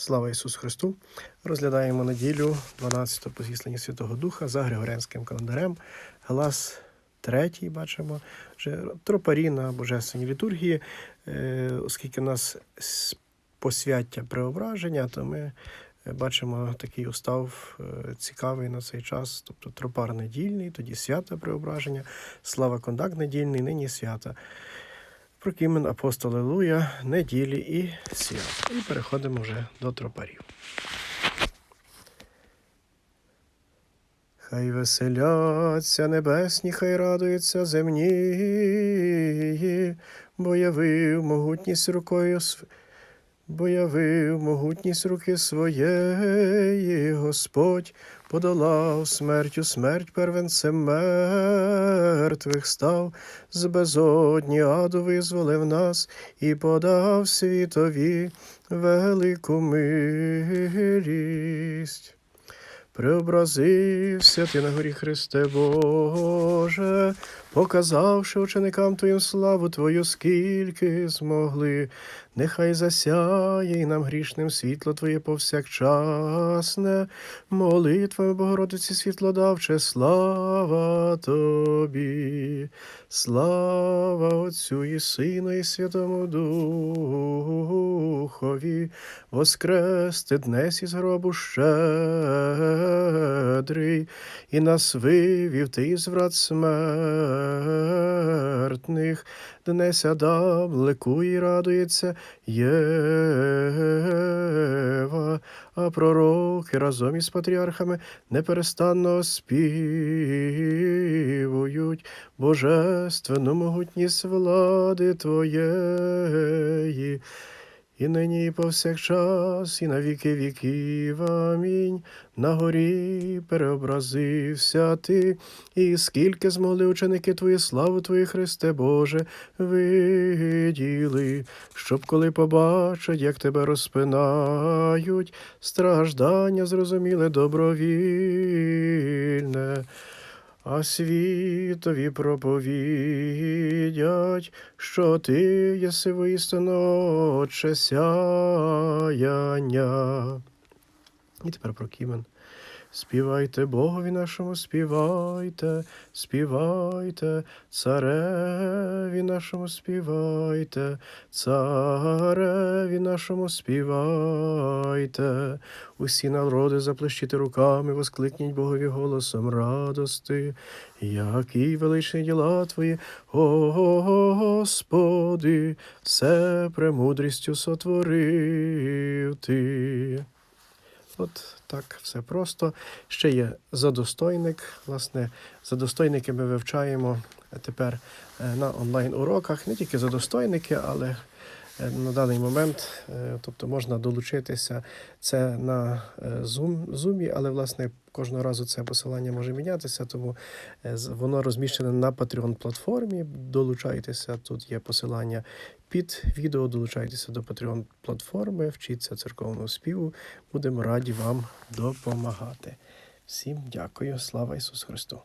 Слава Ісусу Христу! Розглядаємо неділю 12-го позіслання Святого Духа за Григоріанським календарем. Глас третій, бачимо, вже тропарі на Божественній літургії. Е, Оскільки у нас посвяття преображення, то ми е, бачимо такий устав е, цікавий на цей час, тобто тропар недільний, тоді свято преображення, слава кондак недільний, нині свята. Прокімен апостол Илуя, неділі і свят. І переходимо вже до тропарів. Хай веселяться небесні, хай радуються земні, бо явив могутність рукою бо явив могутність руки своєї, Господь подолав смертю смерть первенцем мертвих став, з безодні аду визволив нас і подав світові велику милість. Преобразився ти на горі Христе Боже, показавши ученикам Твоїм славу Твою, скільки змогли, нехай засяє й нам грішним світло Твоє повсякчасне, молитвами Богородиці світлодавче, слава Тобі, слава Отцю і Сину, і Святому Духові, воскрести днес із гробу щедрий, і нас вивів ти із врат смертних, днес Адам ликує, радується Єва, а пророки разом із патріархами неперестанно співують божественну могутність влади Твоєї. І нині, і повсякчас, і на віки віків. Амінь. На горі переобразився ти, і скільки змогли ученики твої, славу Твої, Христе Боже, виділи, щоб коли побачать, як тебе розпинають, страждання зрозуміли добровільне. А світові проповідять, що ти єси воістину Отче сяяння. І тепер про Кімен. Співайте Богові нашому, співайте, співайте, цареві нашому співайте, цареві нашому співайте. Усі народи заплещите руками, воскликніть Богові голосом радости, які величні діла Твої, о Господи, все премудрістю сотворив Ти. От так все просто. Ще є задостойник. Власне, задостойники ми вивчаємо тепер е, на онлайн-уроках. Не тільки задостойники, але на даний момент, е, тобто можна долучитися це на е, Zoom, Zoom, але власне кожного разу це посилання може мінятися, тому е, воно розміщене на Patreon платформі. Долучайтеся, тут є посилання під відео, долучайтеся до Patreon платформи, вчіться церковного співу. Будемо раді вам допомагати. Всім дякую, слава Ісусу Христу!